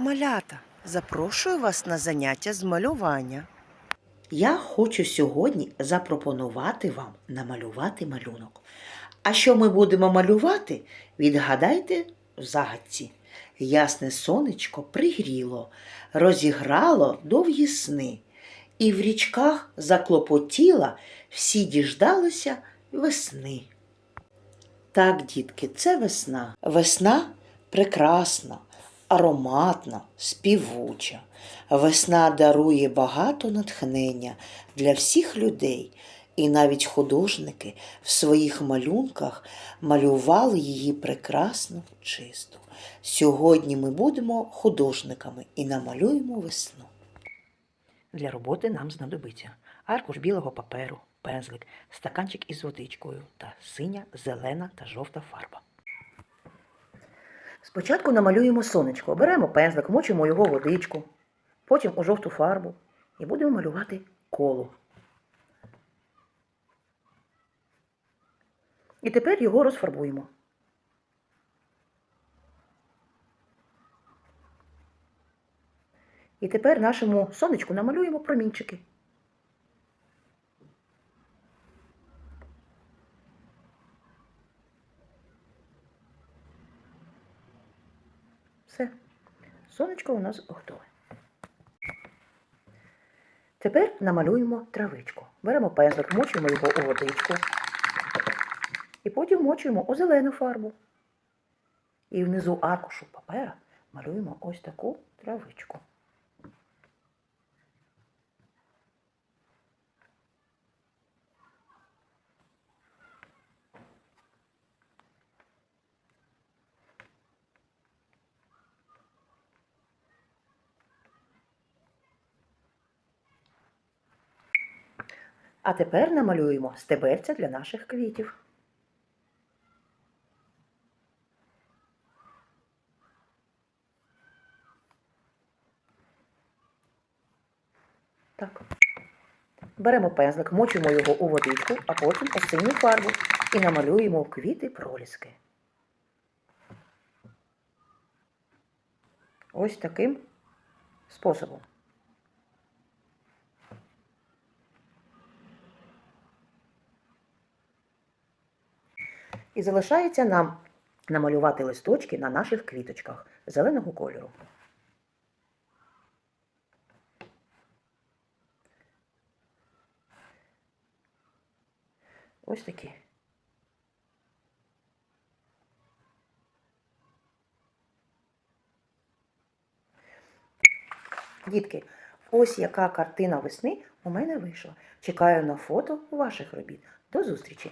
Малята, запрошую вас на заняття з малювання. Я хочу сьогодні запропонувати вам намалювати малюнок. А що ми будемо малювати, відгадайте в загадці. Ясне сонечко пригріло, розіграло довгі сни, і в річках заклопотіла, всі діждалися весни. Так, дітки, це весна. Весна прекрасна, ароматна, співуча. Весна дарує багато натхнення для всіх людей, і навіть художники в своїх малюнках малювали її прекрасну, чисту. Сьогодні ми будемо художниками і намалюємо весну. Для роботи нам знадобиться аркуш білого паперу, пензлик, стаканчик із водичкою та синя, зелена та жовта фарба. Спочатку намалюємо сонечко, беремо пензлик, мочимо його водичку, потім у жовту фарбу і будемо малювати коло. І тепер його розфарбуємо. І тепер нашому сонечку намалюємо промінчики. Все. Сонечко у нас готове. Тепер намалюємо травичку. Беремо пензлик, мочуємо його у водичку. І потім мочуємо у зелену фарбу. І внизу аркушу папера малюємо ось таку травичку. А тепер намалюємо стебельця для наших квітів. Так. Беремо пензлик, мочимо його у водичку, а потім у синю фарбу і намалюємо квіти проліски. Ось таким способом. І залишається нам намалювати листочки на наших квіточках зеленого кольору. Ось такі. Дітки, ось яка картина весни у мене вийшла. Чекаю на фото ваших робіт. До зустрічі!